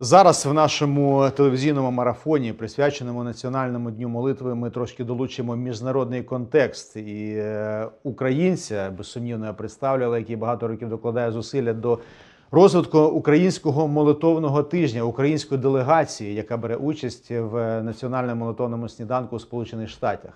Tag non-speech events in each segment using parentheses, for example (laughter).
Зараз в нашому телевізійному марафоні, присвяченому Національному дню молитви, ми трошки долучимо міжнародний контекст і е, українця, безсумнівно я представляла, який багато років докладає зусилля до розвитку українського молитовного тижня, української делегації, яка бере участь в національному молитовному сніданку у Сполучених Штатах.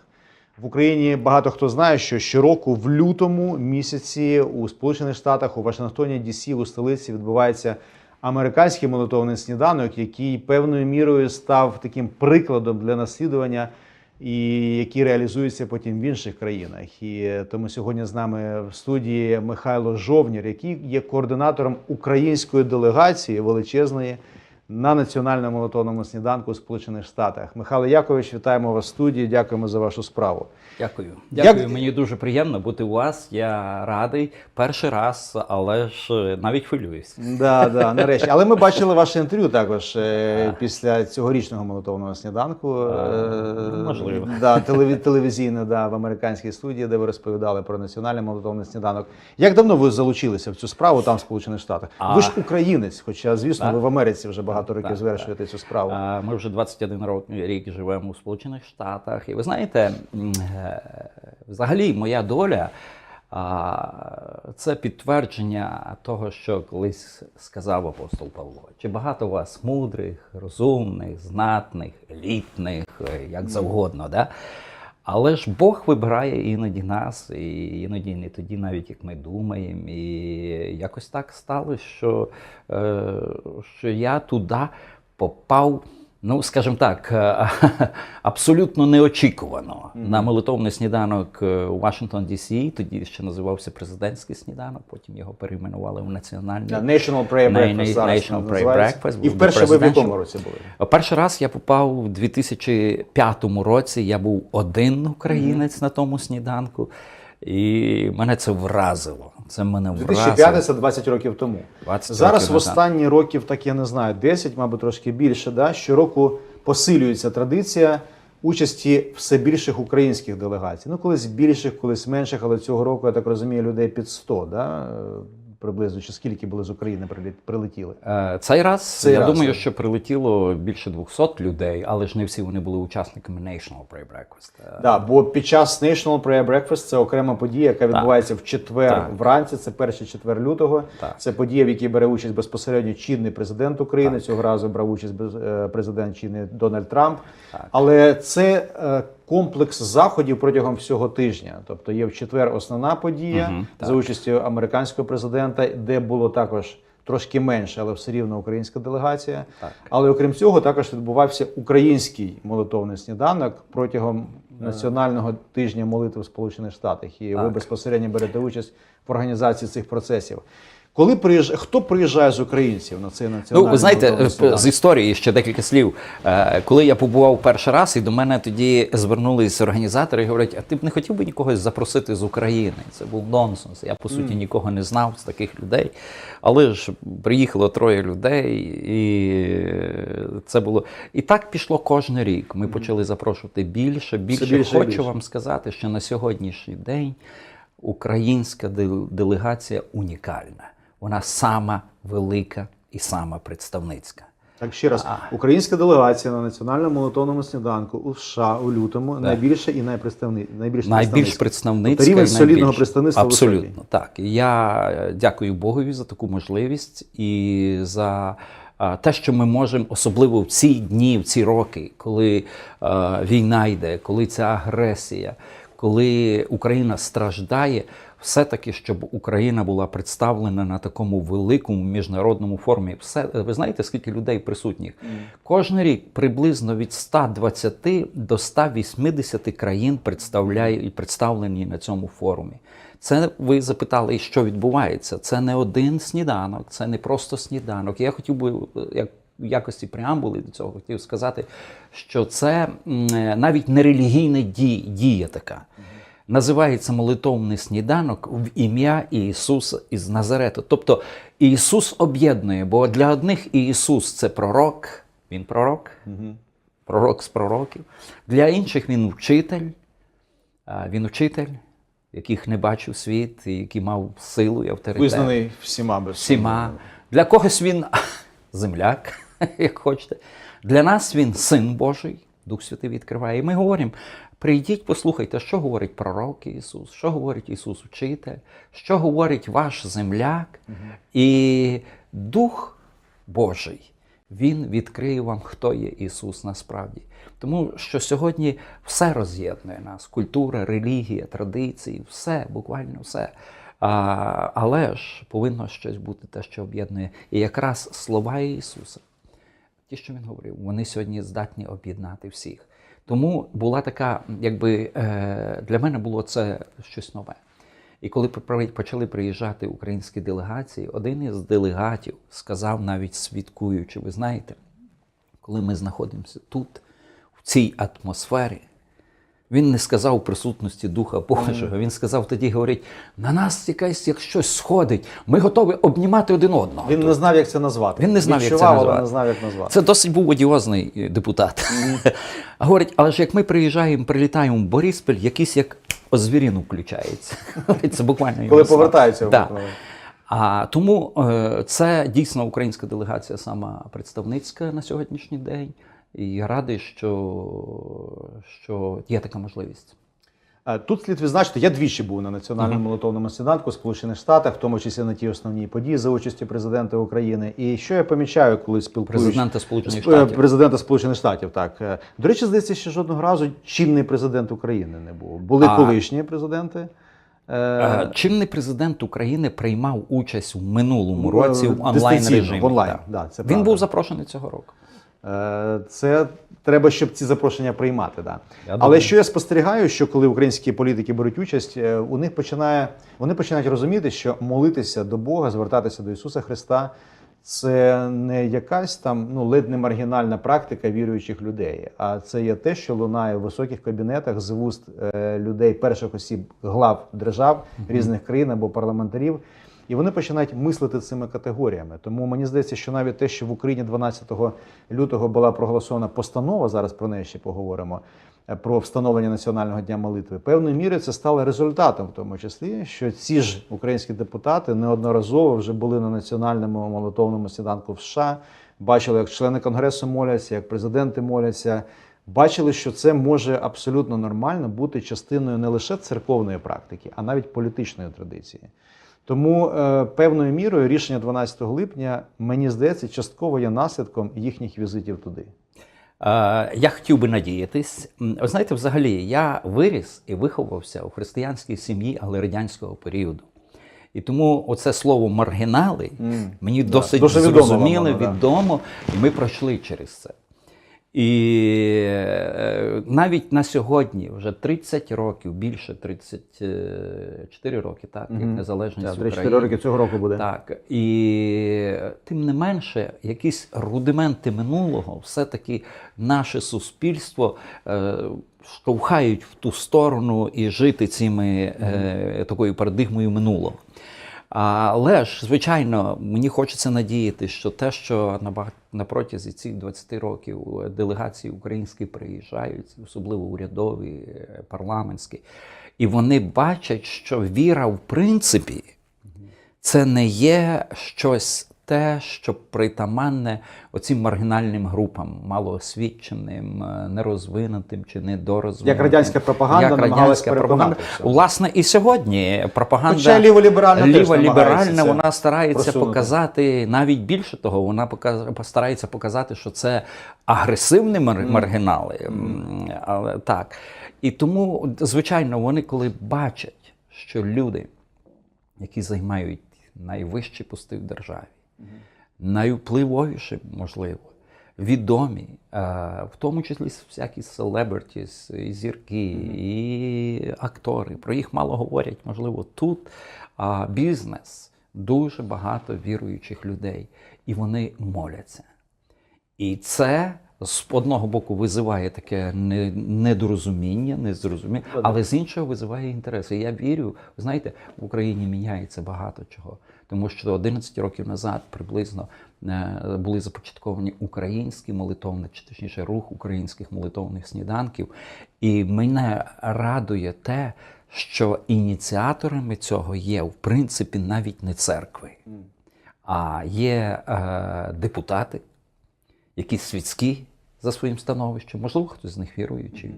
В Україні багато хто знає, що щороку в лютому місяці у Сполучених Штатах, у Вашингтоні, Дісі, у столиці відбувається американський молитовний сніданок, який певною мірою став таким прикладом для наслідування, і який реалізується потім в інших країнах. І тому сьогодні з нами в студії Михайло Жовнір, який є координатором української делегації величезної на національному молитовному сніданку у Сполучених Штатах. Михайло Якович, вітаємо вас в студії. Дякуємо за вашу справу. Дякую. Як- Дякую. Мені дуже приємно бути у вас. Я радий. Перший раз, але ж е, навіть хвилююсь. Да, да, нарешті. Але ми бачили ваше інтерв'ю також е, після цьогорічного молитовного сніданку. А, е, можливо. Да, телеві- телевізійне, да, в американській студії, де ви розповідали про національний молитовний сніданок. Як давно ви залучилися в цю справу там, в Сполучених Штатах? А. Ви ж українець, хоча, звісно, Так. ви в Америці вже багато років Так, звершуєте цю справу. Ми вже 21 рок- рік живемо у Сполучених Штатах. І ви знаєте, е, взагалі моя доля. Це підтвердження того, що колись сказав апостол Павло. Чи багато вас мудрих, розумних, знатних, елітних, е, як завгодно, да? Але ж Бог вибирає іноді нас, і іноді не тоді, навіть як ми думаємо. І якось так сталося, що, е, що я туди попав, ну, скажімо так, е, (laughs) абсолютно неочікувано на молитовний сніданок е, у Вашингтон Дісі. Тоді ще називався президентський сніданок, потім його перейменували в національний. Да, National Prayer Breakfast National Prayer. Breakfast, І вперше ви в якому році були? Перший раз я попав у 2005 році. Я був один українець на тому сніданку, і мене це вразило. Це мене 2005 вразило. це 20 років тому. 20 Зараз років в останні років, так я не знаю, 10, мабуть, трошки більше. Да? Щороку посилюється традиція участі все більших українських делегацій. Ну, колись більших, колись менших, але цього року, я так розумію, людей під 100, да? Приблизно, чи скільки були з України прилетіли. Е, Цей раз Цей я раз, думаю, так. що прилетіло більше 200 людей, але ж не всі вони були учасниками National Prayer Breakfast. Е, Да, бо під час National Prayer Breakfast це окрема подія, яка відбувається в четвер Так. вранці. Це перший четвер лютого. Так. Це подія, в якій бере участь безпосередньо чинний президент України. Цього разу брав участь е, президент чинний Дональд Трамп. Так. Але це комплекс заходів протягом всього тижня. Тобто є в четвер основна подія так. за участю американського президента, де було також. Трошки менше, але все рівно українська делегація. Так. Але окрім цього, також відбувався український молитовний сніданок протягом національного тижня молитви в Сполучених Штатах. І ви безпосередньо берете участь в організації цих процесів. Коли приїжджає, хто приїжджає з українців на цей національний Ну, ви знаєте, е, з історії ще декілька слів. Е, Коли я побував перший раз, і до мене тоді звернулись організатори і говорять: а ти б не хотів би нікогось запросити з України? Це був нонсенс. Я по суті нікого не знав з таких людей. Але ж приїхало троє людей, і це було. І так пішло кожен рік. Ми почали запрошувати більше, більше. більше Хочу більше. вам сказати, що на сьогоднішній день українська делегація унікальна. Вона сама велика і сама представницька. Так ще раз, українська делегація на національному молитовному сніданку у США у лютому найбільша і найпредставни... найбільш Найбільш представницька. Тобто рівень солідного найбільш- представництва Абсолютно так. Я дякую Богові за таку можливість і за те, що ми можемо, особливо в ці дні, в ці роки, коли е, війна йде, коли ця агресія, коли Україна страждає, все-таки, щоб Україна була представлена на такому великому міжнародному форумі. Все, ви знаєте, скільки людей присутніх? Кожен рік приблизно від 120 до 180 країн представляють представлені на цьому форумі. Це ви запитали, що відбувається. Це не один сніданок, це не просто сніданок. Я хотів би, е, як в якості преамбули до цього хотів сказати, що це е, навіть не релігійна ді- дія така. Називається молитовний сніданок в ім'я Ісуса із Назарету. Тобто Ісус об'єднує, бо для одних Ісус це пророк, Він пророк, пророк з пророків. Для інших він вчитель, він вчитель, яких не бачив світ, і який мав силу і авторитет. Визнаний всіма без всіма. Для когось він (laughs) земляк, (laughs) як хочете. Для нас він син Божий, Дух Святий відкриває. І ми говоримо: прийдіть, послухайте, що говорить пророк Ісус, що говорить Ісус Учитель, що говорить ваш земляк. І Дух Божий. Він відкриє вам, хто є Ісус насправді. Тому що сьогодні все роз'єднує нас: культура, релігія, традиції, все, буквально все. А, але ж повинно щось бути те, що об'єднує. І якраз слова Ісуса, ті, що він говорив, вони сьогодні здатні об'єднати всіх. Тому була така, якби е, для мене було це щось нове. І коли почали приїжджати українські делегації, один із делегатів сказав навіть свідкуючи, ви знаєте, коли ми знаходимося тут, в цій атмосфері, він не сказав присутності Духа Божого. Він сказав тоді, говорить, на нас якась як щось сходить, ми готові обнімати один одного. Він не знав, як це назвати. Він не знав, як це Відчував, назвати. не знав, як назвати. Це досить був одіозний е, депутат. А (laughs) говорить, але ж як ми приїжджаємо, прилітаємо в Бориспіль, якийсь як озвірін включається. (laughs) Це буквально Коли повертаються Да. А тому е, це дійсно українська делегація, сама представницька на сьогоднішній день. І я радий, що, що є така можливість. Е, Тут слід відзначити, я двічі був на національному молитовному сніданку в Сполучених Штатах, в тому числі на ті основні події за участі президента України. І що я помічаю, коли спілкуюся Президента Сполучених Штатів. Президента Сполучених Штатів, так. Е, До речі, здається, ще жодного разу чинний президент України не був. Були А- колишні президенти. Е, Чинний президент України приймав участь у минулому році в онлайн режимі. в онлайн, да, це Він правда. був запрошений цього року. Е, Це треба, щоб ці запрошення приймати. Да. Я Але що я спостерігаю, що коли українські політики беруть участь, е, у них починає вони починають розуміти, що молитися до Бога, звертатися до Ісуса Христа. Це не якась там ну ледь не маргінальна практика віруючих людей, а це є те, що лунає в високих кабінетах з вуст е, людей перших осіб глав держав різних країн або парламентарів. І вони починають мислити цими категоріями. Тому мені здається, що навіть те, що в Україні 12 лютого була проголосована постанова, зараз про неї ще поговоримо. е, Про встановлення національного дня молитви певною мірою це стало результатом, в тому числі, що ці ж українські депутати неодноразово вже були на національному молитовному сніданку в США, бачили, як члени конгресу моляться, як президенти моляться. Бачили, що це може абсолютно нормально бути частиною не лише церковної практики, а навіть політичної традиції. Тому е, певною мірою рішення 12 липня, мені здається, частково є наслідком їхніх візитів туди. Е, Я хотів би надіятись. Ви знаєте, взагалі, я виріс і виховався у християнській сім'ї, але радянського періоду. І тому оце слово маргінали М, мені да. досить Дуже відомо відомо, і ми пройшли через це. І е, навіть на сьогодні, вже 30 років, більше 34 роки, так, як Мгм. незалежність Так, України. 3-4 роки цього року буде. Так, і тим не менше, якісь рудименти минулого, все-таки наше суспільство е, штовхають в ту сторону і жити цими е, такою парадигмою минулого. Але ж, звичайно, мені хочеться надіяти, що те, що на, протязі цих 20 років делегації українські приїжджають, особливо урядові, е, парламентські, і вони бачать, що віра в принципі це не є щось те, що притаманне оцим маргінальним групам, малоосвіченим, е, нерозвинутим чи недорозвинутим. Як радянська пропаганда Як радянська пропаганда. Власне, і сьогодні пропаганда Хоча ліволіберальна ліволіберальна, вона старається просунути. показати навіть більше того, вона старається показати, що це агресивні мар- маргінали. М, Але так. І тому, звичайно, вони коли бачать, що люди, які займають найвищі пости в державі, найвпливовіші, можливо, відомі, в тому числі всякі селебритіс, і зірки, і актори. Про їх мало говорять, можливо, тут. А бізнес дуже багато віруючих людей, і вони моляться. І це з одного боку визиває таке недорозуміння, незрозуміння, але з іншого визиває інтерес. І я вірю, ви знаєте, в Україні міняється багато чого. Тому що 11 років назад приблизно е, були започатковані українські молитовні, чи точніше рух українських молитовних сніданків. І мене радує те, що ініціаторами цього є в принципі навіть не церкви, а є е, депутати, якісь світські за своїм становищем, можливо, хтось з них віруючий,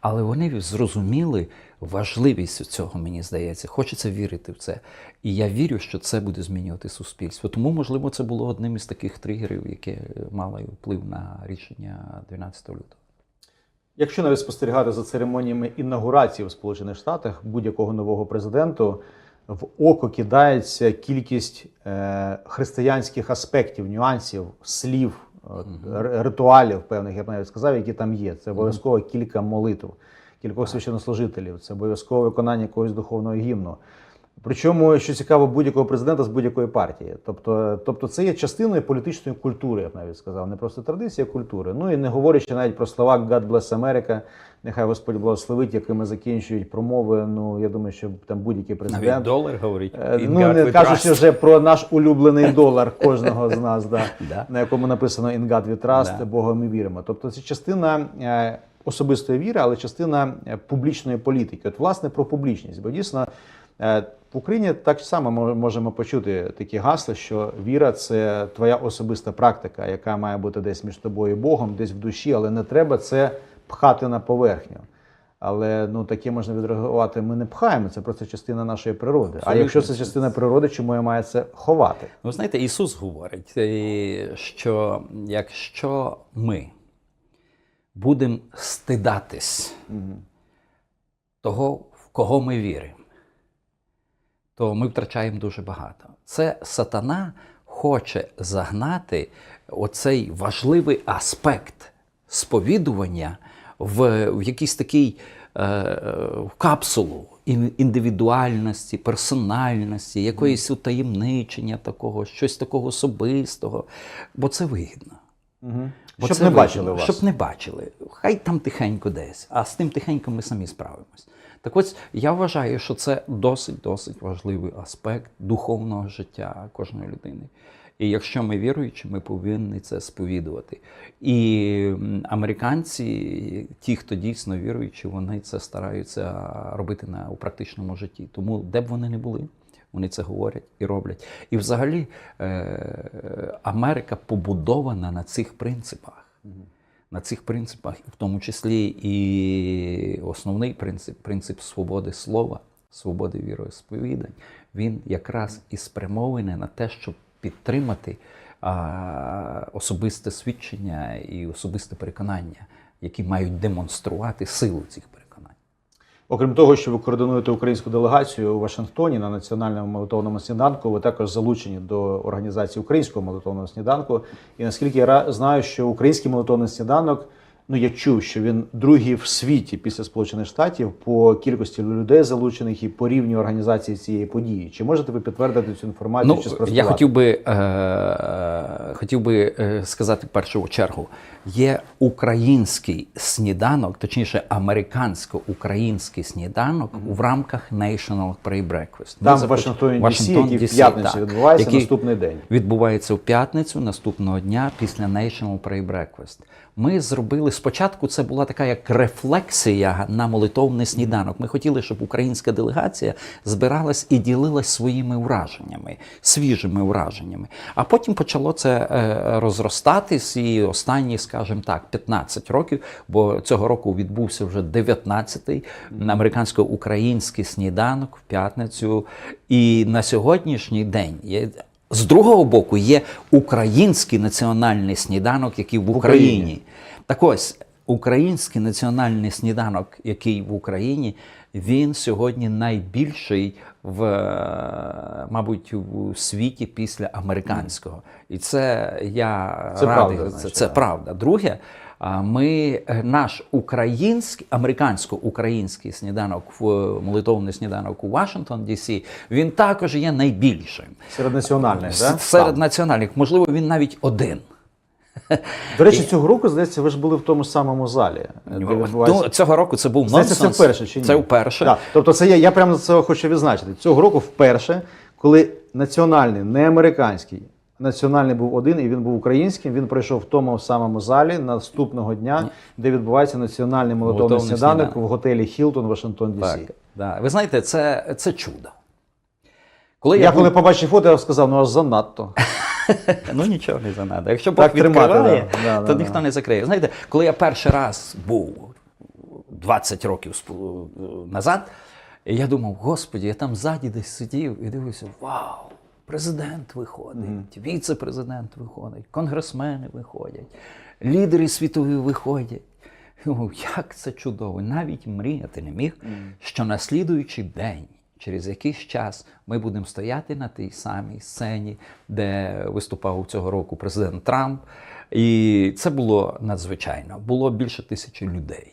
але вони зрозуміли важливість цього, мені здається. Хочеться вірити в це. І я вірю, що це буде змінювати суспільство. Тому, можливо, це було одним із таких тригерів, яке мало вплив на рішення 12 лютого. Якщо навіть спостерігати за церемоніями інаугурації в Сполучених Штатах будь-якого нового президенту, в око кидається кількість е, християнських аспектів, нюансів, слів, ритуалів певних, я б навіть сказав, які там є. Це обов'язково кілька молитв, кількох священнослужителів, це обов'язково виконання якогось духовного гімну. Причому, що цікаво, будь-якого президента з будь-якої партії. Тобто, тобто це є частиною політичної культури, я б навіть сказав, не просто традиція, а культури. Ну і не говорячи навіть про слова God bless America, нехай Господь благословить, якими закінчують промови. Ну я думаю, що там будь-який президент. долар говорить. Е, Ну, не кажучи вже про наш улюблений долар кожного з нас, да, (laughs) на якому написано «In God we trust». Бога ми віримо. Тобто це частина е, особистої віри, але частина е, публічної політики. От, власне, про публічність. Бо дійсно е, в Україні так само ми можемо почути такі гасла, що віра це твоя особиста практика, яка має бути десь між тобою і Богом, десь в душі, але не треба це пхати на поверхню. Але ну таке можна відреагувати. Ми не пхаємо, це просто частина нашої природи. А якщо це частина природи, чому я маю це ховати? Ви знаєте, Ісус говорить, е, що якщо ми будемо стидатись того, в кого ми віримо, то ми втрачаємо дуже багато. Це сатана хоче загнати оцей важливий аспект сповідування в, в якийсь такий е, в капсулу індивідуальності, персональності, якоїсь утаємничення такого, щось такого особистого, бо це вигідно. Угу. Бо Щоб це не видно, бачили вас. Щоб не бачили. Хай там тихенько десь, а з тим тихенько ми самі справимось. Так ось я вважаю, що це досить досить важливий аспект духовного життя кожної людини. І якщо ми віруючі, ми повинні це сповідувати. І американці, ті, хто дійсно віруючі, вони це стараються робити на у практичному житті. Тому де б вони не були, вони це говорять і роблять. І взагалі е, Америка побудована на цих принципах. На цих принципах, в тому числі і основний принцип принцип свободи слова, свободи віросповідань, він якраз і спрямований на те, щоб підтримати а, особисте свідчення і особисте переконання, які мають демонструвати силу цих переконань. Окрім того, що ви координуєте українську делегацію у Вашингтоні на національному молитовному сніданку, ви також залучені до організації українського молитовного сніданку. І наскільки я знаю, що український молитовний сніданок, ну я чув, що він другий в світі після Сполучених Штатів по кількості людей залучених і по рівню організації цієї події. Чи можете ви підтвердити цю інформацію? Ну, чи спростувати? я хотів би, е, хотів би е, сказати в першу чергу: є український сніданок, точніше, американсько-український сніданок в рамках National Prayer Breakfast. Там в Вашингтоні, Вашингтон який в п'ятницю так, відбувається який наступний день. Відбувається в п'ятницю наступного дня після National Prayer Breakfast. Ми зробили спочатку. Це була така як рефлексія на молитовний сніданок. Ми хотіли, щоб українська делегація збиралась і ділилась своїми враженнями, свіжими враженнями. А потім почало це е, розростатись, і останні, скажімо так, 15 років, бо цього року відбувся вже 19-й американсько-український сніданок в п'ятницю. І на сьогоднішній день. З другого боку, є український національний сніданок, який в Україні. Україні. Так ось, український національний сніданок, який в Україні, він сьогодні найбільший в, е, мабуть, у світі після американського. І це я Це радий. правда, це, значить, це правда. Друге, ми е, наш український, американсько-український сніданок в молитовний сніданок у Вашингтон, Ді-Сі, він також є найбільшим. Серед національних, да? серед національних, можливо, він навіть один. До речі, цього року, здається, ви ж були в тому самому залі. Ну, цього року це був Здається, нонсенс. це вперше чи ні? Це вперше. Так. Тобто, це я, я прямо це хочу відзначити. Цього року вперше, коли національний, не американський, національний був один, і він був українським. Він пройшов в тому самому залі наступного дня, де відбувається національний Молитовний сніданок в готелі Хілтон, Вашингтон, Ді.Сі. Так, да. Ви знаєте, це, це чудо. Коли Я був- коли побачив фото, я сказав, ну аж занадто. (laughs) ну нічого не занадо. Якщо Бог Так відкриває, да. Да, то да, ніхто да. не закриє. Знаєте, коли я перший раз був 20 років назад, я думав, господі, я там ззаді десь сидів і дивився, вау! Президент виходить, віце-президент виходить, конгресмени виходять, лідери світові виходять. Як це чудово! Навіть мріяти не міг, що на слідуючий день, через якийсь час, ми будемо стояти на тій самій сцені, де виступав цього року президент Трамп. І це було надзвичайно. Було більше тисячі людей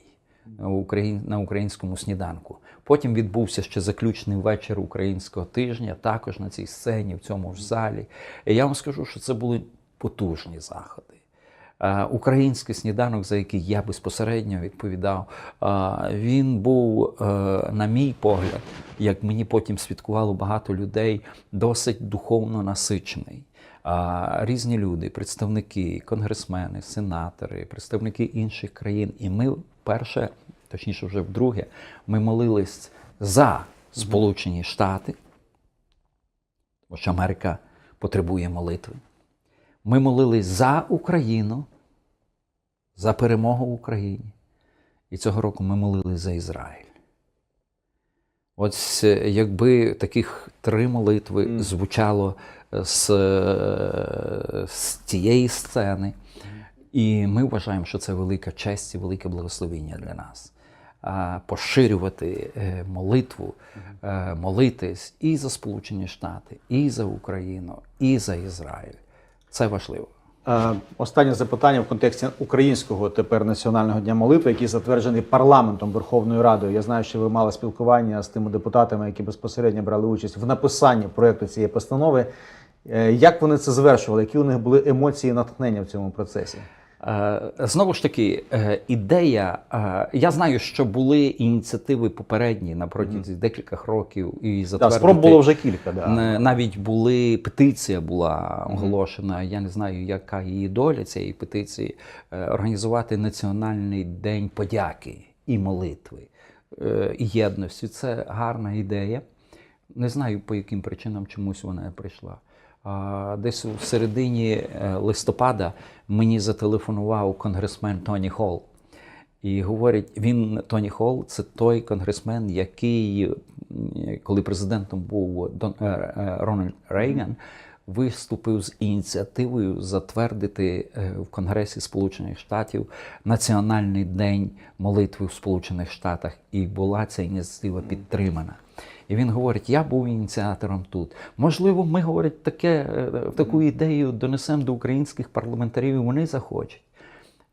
на українському сніданку. Потім відбувся ще заключний вечір українського тижня, також на цій сцені, в цьому ж залі. І я вам скажу, що це були потужні заходи. Е, Український сніданок, за який я безпосередньо відповідав, е, він був, е, на мій погляд, як мені потім свідкувало багато людей, досить духовно насичений. Різні люди, представники, конгресмени, сенатори, представники інших країн. І ми перше, точніше, вже вдруге, ми молились за Сполучені Штати, тому що Америка потребує молитви. Ми молились за Україну, за перемогу в Україні. І цього року ми молились за Ізраїль. Ось е, якби таких три молитви звучало е, з, е, з цієї сцени, і ми вважаємо, що це велика честь і велике благословіння для нас. Поширювати е, молитву, е, молитись і за Сполучені Штати, і за Україну, і за Ізраїль. Це важливо. Е, Останнє запитання в контексті українського тепер національного дня молитви, який затверджений парламентом Верховною Радою. Я знаю, що ви мали спілкування з тими депутатами, які безпосередньо брали участь в написанні проекту цієї постанови. Як вони це завершували? Які у них були емоції і натхнення в цьому процесі? Е, Знову ж таки, е, ідея. е, Я знаю, що були ініціативи попередні на протязі декількох років і затвердити. спроб було вже кілька. Да. Навіть були петиція була оголошена. Я не знаю, яка її доля цієї петиції. Організувати національний день подяки і молитви і єдності. Це гарна ідея. Не знаю, по яким причинам чомусь вона прийшла. Десь у середині е, листопада мені зателефонував конгресмен Тоні Холл. І говорить, він Тоні Холл це той конгресмен, який, коли президентом був Дон, е, е, Рональд Рейган, виступив з ініціативою затвердити в Конгресі Сполучених Штатів Національний день молитви в Сполучених Штатах, і була ця ініціатива підтримана. І він говорить: я був ініціатором тут. Можливо, ми говорить, таке, е, таку ідею донесемо до українських парламентарів, і вони захочуть.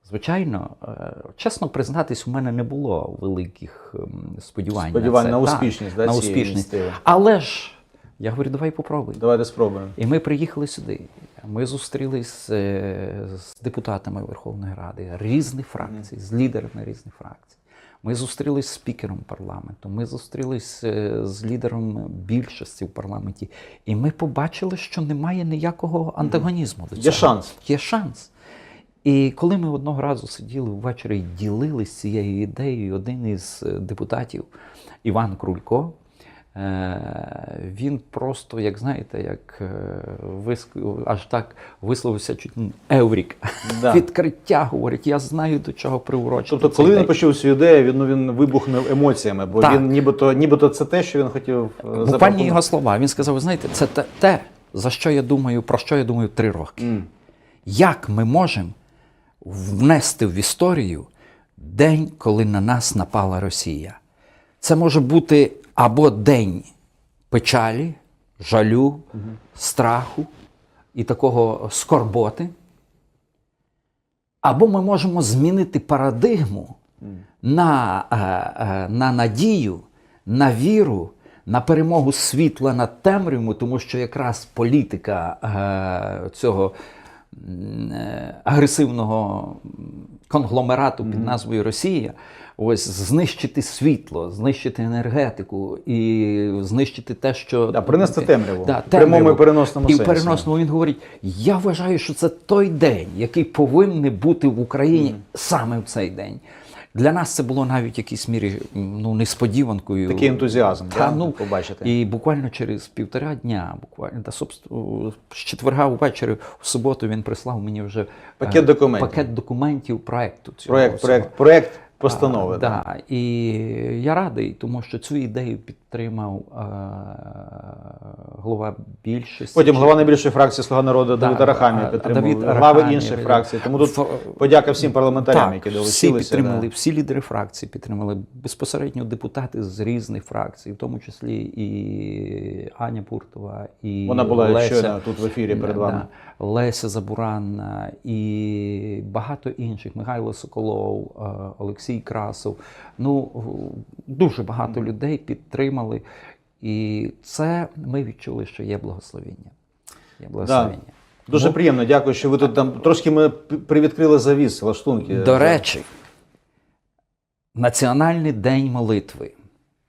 Звичайно, е, чесно признатись, у мене не було великих ем, сподівань. Сподівань на, це. на Так, успішність, да, на успішність. Але ж я говорю, давай попробуй. Давайте спробуємо. І ми приїхали сюди. Ми зустрілись е, з депутатами Верховної Ради різних фракцій, з лідерами різних фракцій. Ми зустрілись з спікером парламенту, ми зустрілись е, з лідером більшості в парламенті, і ми побачили, що немає ніякого антагонізму до цього. Є шанс. Є шанс. І коли ми одного разу сиділи ввечері і ділились цією ідеєю, один із е, депутатів, Іван Крулько, він просто, як знаєте, як е, виск- аж так висловився чуть Еврік. Да. (laughs) Відкриття говорить, я знаю, до чого приурочити. Тобто, коли він почув цю ідею, він, ну, він вибухнув емоціями, бо Так. він нібито, нібито це те, що він хотів е, Буквально його слова. Він сказав: ви знаєте, це те, те, за що я думаю, про що я думаю три роки. М. Як ми можемо внести в історію день, коли на нас напала Росія? Це може бути або день печалі, жалю, страху і такого скорботи. Або ми можемо змінити парадигму на, е, е, на надію, на віру, на перемогу світла над темрявою, тому що якраз політика е, цього агресивного конгломерату під назвою Росія. Ось знищити світло, знищити енергетику і знищити те, що Да, принести темряву. Да, В прямому і переносному і в переносному він говорить: я вважаю, що це той день, який повинен бути в Україні саме в цей день. Для нас це було навіть в якійсь мірі ну, несподіванкою. Такий ентузіазм, Та, да, ну, побачити. І буквально через півтора дня, буквально та, собственно, з четверга ввечері, в суботу він прислав мені вже Пакет е, документів. пакет документів проекту. Цього Проект, всього. Постанови. А, да. І я радий, тому що цю ідею підтримав е, голова більшості. Потім голова найбільшої фракції Слуга народу Да, Давид Арахамія підтримав Давид глави інших фракцій. Тому тут подяка всім парламентарям, так, які всі підтримали, да. всі лідери фракцій підтримали, безпосередньо депутати з різних фракцій, в тому числі і Аня Пуртова, і Вона була Леся. щойно тут в ефірі перед вами. да. Леся Забуран е, і багато інших. Михайло Соколов, е, Олексій Красов. Ну, дуже багато людей підтримали. І це ми відчули, що є благословіння. Є благословіння. Дуже Ну, приємно, дякую, що ви тут там трошки ми привідкрили завіс, лаштунки. До речі, Національний день молитви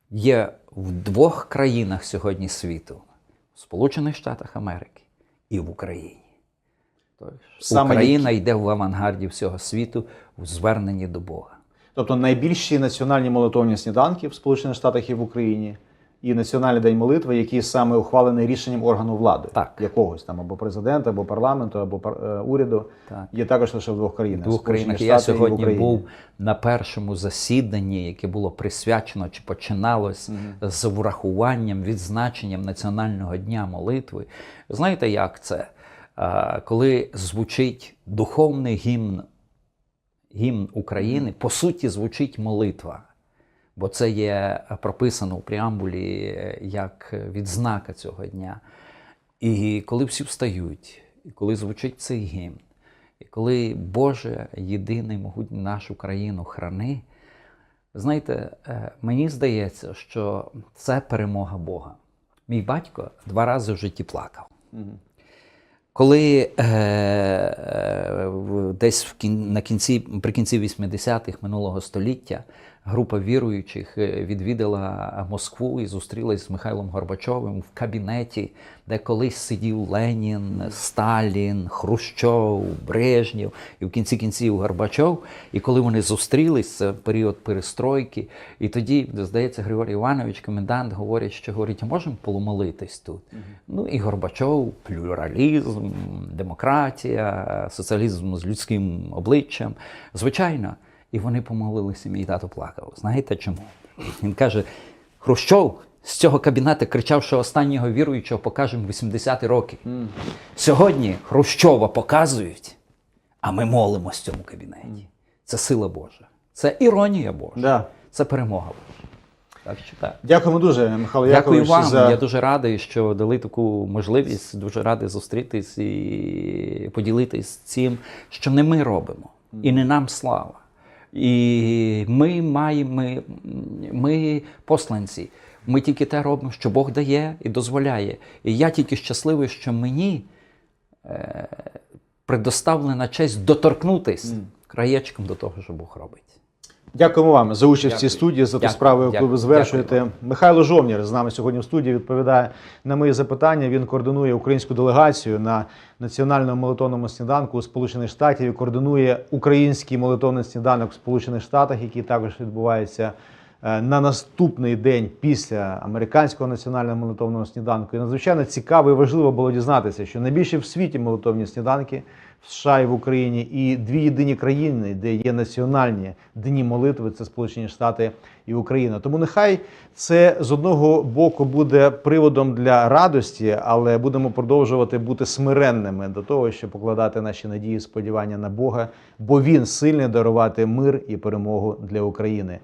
є в двох країнах сьогодні світу: в Сполучених Штатах Америки і в Україні. Тож, Саме Україна йде в авангарді всього світу в зверненні до Бога. Тобто найбільші національні молитовні сніданки в Сполучених Штатах і в Україні, і Національний день молитви, який саме ухвалений рішенням органу влади, Так. якогось там або президента, або парламенту, або е, уряду, Так. є також лише в двох країнах. В двох країнах. Я сьогодні був на першому засіданні, яке було присвячено чи починалось з врахуванням, відзначенням Національного дня молитви. Знаєте, як це? Коли звучить духовний гімн, гімн України, по суті, звучить молитва. Бо це є прописано у преамбулі е, як відзнака цього дня. І коли всі встають, і коли звучить цей гімн, і коли Боже єдиний могутній нашу країну храни, знаєте, е, мені здається, що це перемога Бога. Мій батько два рази в житті плакав. Коли е, е, десь в кін, на кінці, прикінці 80-х минулого століття група віруючих е, відвідала Москву і зустрілась з Михайлом Горбачовим в кабінеті, де колись сидів Ленін, Сталін, Хрущов, Брежнєв і в кінці кінців Горбачов. І коли вони зустрілись, це період перестройки, і тоді, здається, Григорій Іванович, комендант, говорить, що говорить, а можемо помолитись тут. Ну і Горбачов, плюралізм, демократія, соціалізм з людським обличчям. Звичайно. І вони помолилися, мій тато плакав. Знаєте чому? Він каже: Хрущов з цього кабінету кричав, що останнього віруючого покажемо 80-ті роки. Сьогодні Хрущова показують, а ми молимось в цьому кабінеті. Це сила Божа, це іронія Божа, Да. це перемога Божа. Так що так. Дякуємо дуже, Михайло Дякую Якович, вам. за Я дуже радий, що дали таку можливість. Дуже радий зустрітись і поділитись цим, що не ми робимо, і не нам слава. І ми маємо, ми, ми посланці. Ми тільки те робимо, що Бог дає і дозволяє. І я тільки щасливий, що мені е, предоставлена честь доторкнутись краєчком до того, що Бог робить. Дякуємо вам за участь в цій студії, за ту Дякую. справу, яку Дякую. ви звершуєте. Дякую Михайло Жовнір з нами сьогодні в студії відповідає на мої запитання. Він координує українську делегацію на національному молитовному сніданку у Сполучених Штатів і координує український молитовний сніданок в Сполучених Штатах, який також відбувається е, на наступний день після американського національного молитовного сніданку. І надзвичайно цікаво і важливо було дізнатися, що найбільше в світі молитовні сніданки в США і в Україні, і дві єдині країни, де є національні дні молитви, це Сполучені Штати і Україна. Тому нехай це з одного боку буде приводом для радості, але будемо продовжувати бути смиренними до того, щоб покладати наші надії, сподівання на Бога, бо Він сильний дарувати мир і перемогу для України.